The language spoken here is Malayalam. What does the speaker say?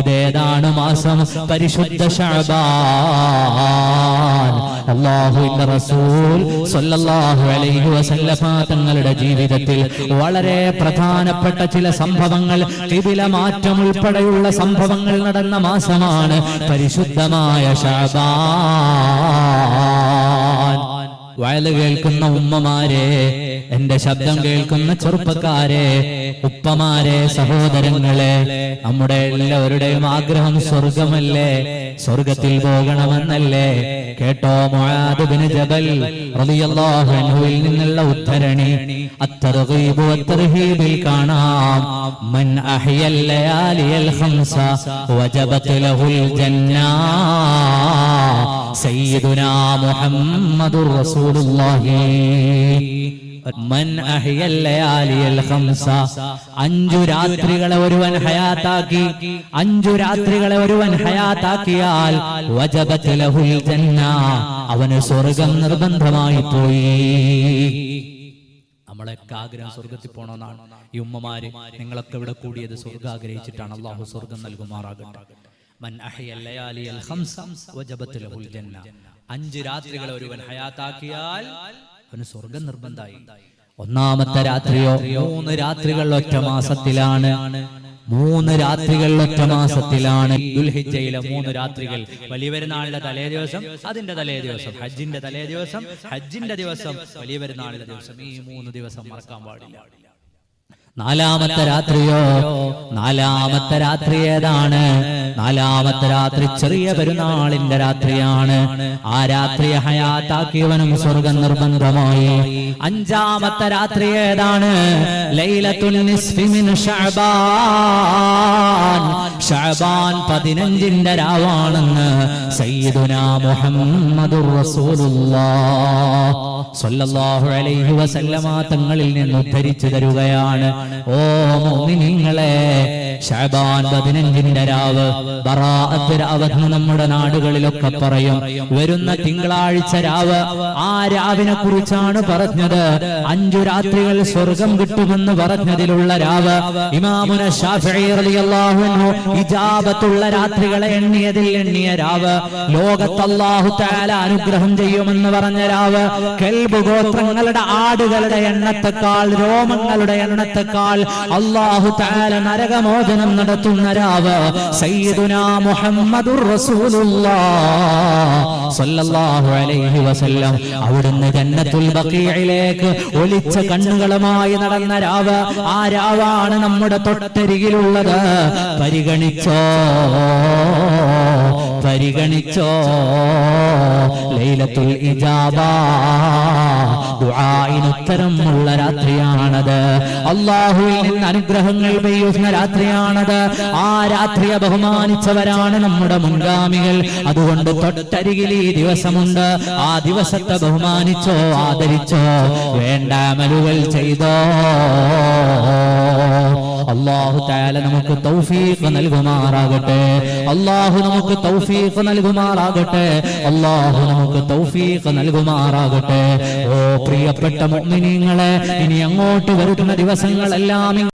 ഇതേതാണ് മാസം? പരിശുദ്ധ ഷഅബാൻ. റസൂൽ അലൈഹി തങ്ങളുടെ ജീവിതത്തിൽ വളരെ പ്രധാനപ്പെട്ട ചില സംഭവങ്ങൾ കിബില മാറ്റം ഉൾപ്പെടെയുള്ള സംഭവങ്ങൾ നടന്ന മാസമാണ് പരിശുദ്ധമായ ഷഅബാൻ. വയൽ കേൾക്കുന്ന ഉമ്മമാരെ എന്റെ ശബ്ദം കേൾക്കുന്ന ചെറുപ്പക്കാരെ ഉപ്പമാരെ സഹോദരങ്ങളെ നമ്മുടെ എല്ലാവരുടെയും ആഗ്രഹം സ്വർഗമല്ലേ? സ്വർഗത്തിൽ പോകണമെന്നല്ലേ? കേട്ടോ മുആദ് ബിൻ ജബൽ റളിയല്ലാഹു അൻഹുവിൽ നിന്നുള്ള ഉദ്ധരണി. അത്തർഗീബ് വത്തർഹീബിൽ കാണാം. മൻ അഹ്യൽ ഖംസ വജബത് ലഹുൽ ജന്നാ. സയ്യിദുനാ رسول റസൂലുള്ളാഹി. മൻ ഖംസ. അഞ്ചു രാത്രികളെ ഒരുവൻ ഹയാത്താക്കി. അഞ്ചു രാത്രികളെ ഒരുവൻ ഹയാത്താക്കിയാൽ വജബത് ലഹുൽ ജന്ന. അവന് സ്വർഗം നിർബന്ധമായി പോയി. നമ്മളൊക്കെ ആഗ്രഹം സ്വർഗത്തിൽ പോകണമെന്നാണ് ഈ ഉമ്മമാര് നിങ്ങളൊക്കെ ഇവിടെ കൂടിയത് സ്വർഗം ആഗ്രഹിച്ചിട്ടാണ്. അള്ളാഹു സ്വർഗം നൽകുമാറാകട്ടെ. മൻ ലഹുൽ ജന്ന. അഞ്ച് രാത്രികൾ ഒരുവൻ ഹയാത്താക്കിയാൽ അവന് സ്വർഗം നിർബന്ധമായി. ഒന്നാമത്തെ രാത്രിയോ മൂന്ന് രാത്രികൾ ഒറ്റ മാസത്തിലാണ്. മൂന്ന് രാത്രികൾ ഒറ്റ മാസത്തിലാണ്. ദുൽഹിജയിലെ മൂന്ന് രാത്രികൾ വലിയ പെരുന്നാളിന്റെ തലേ ദിവസം അതിന്റെ തലേ ദിവസം ഹജ്ജിന്റെ തലേ ദിവസം ഹജ്ജിന്റെ ദിവസം വലിയ പെരുന്നാളിന്റെ ദിവസം. ഈ മൂന്ന് ദിവസം മറക്കാൻ പാടില്ല. നാലാമത്തെ രാത്രിയോ? നാലാമത്തെ രാത്രി ഏതാണ്? നാലാമത്തെ രാത്രി ചെറിയ പെരുന്നാളിന്റെ രാത്രിയാണ്. ആ രാത്രിയെ ഹയാത്താക്കിയവനും സ്വർഗം നിർബന്ധമായി. അഞ്ചാമത്തെ രാത്രി ഏതാണ്? ലൈലത്തുൽ നിസ്ഫി മിൻ ഷഅബാൻ. ഷഅബാൻ പതിനഞ്ചിന്റെ രാവാണെന്ന് സയ്യിദുനാ മുഹമ്മദുർ റസൂലുള്ളാഹ് സ്വല്ലല്ലാഹു അലൈഹി വസല്ലമ തങ്ങളിൽ നിന്ന് ഉദ്ധരിച്ചു തരുകയാണ്. ഓ മുഅ്മിനീങ്ങളെ ഷഅബാൻ പതിനഞ്ചിന്റെ രാവ്. ബറാഅത്ത് നമ്മുടെ നാടുകളിലൊക്കെ പറയും. വരുന്ന തിങ്കളാഴ്ച രാവ്. ആ രാവിനെ കുറിച്ചാണ് പറഞ്ഞത്. അഞ്ചു രാത്രികൾ സ്വർഗം കിട്ടുമെന്ന് പറഞ്ഞതിലുള്ള രാവ്. ഇമാമുന ഇജാബത്തുള്ള രാത്രികളെ എണ്ണിയതിൽ എണ്ണിയ രാവ്. ലോകത്തല്ലാഹു താല അനുഗ്രഹം ചെയ്യുമെന്ന് പറഞ്ഞ രാവ്. കെൽബ് ഗോത്രങ്ങളുടെ ആടുകളുടെ എണ്ണത്തെക്കാൾ രോമങ്ങളുടെ എണ്ണത്തെക്കാൾ അള്ളാഹു താല തആല നരകമോചനം നടത്തുന്ന രാവ് സ്വല്ലല്ലാഹു അലൈഹി വസല്ലം. അവിടുന്ന് ജന്നത്തുൽ ബഖീഇലേക്ക് ഒളിച്ച കണ്ണുകളുമായി നടന്ന രാവ് ആ രാവാണ് നമ്മുടെ തൊട്ടരികിലുള്ളത്. പരിഗണിച്ചോ? പരിഗണിച്ചോ? ലൈലത്തുൽ ഇജാബ ദുആഇന് ഉത്തരമുള്ള രാത്രിയാണത്. അള്ളാഹുവിൽ നിന്ന് അനുഗ്രഹങ്ങൾ പെയ്യുന്ന രാത്രിയാണത്. ആ രാത്രിയെ ബഹുമാനിച്ചവരാണ് നമ്മുടെ മുൻഗാമികൾ. അതുകൊണ്ട് തൊട്ടരികിൽ ഈ ദിവസമുണ്ട്. ആ ദിവസത്തെ ബഹുമാനിച്ചോ ആദരിച്ചോ വേണ്ട അമലുകൾ ചെയ്തോ. അള്ളാഹു താല നമുക്ക് തൗഫീഖ് നൽകുമാറാകട്ടെ. അള്ളാഹു നമുക്ക് തൗഫീഖ് നൽകുമാറാകട്ടെ. അള്ളാഹു നമുക്ക് തൗഫീഖ് നൽകുമാറാകട്ടെ. ഓ പ്രിയപ്പെട്ട മുഅ്മിനീങ്ങളെ ഇനി അങ്ങോട്ട് വരുന്ന ദിവസങ്ങളെല്ലാം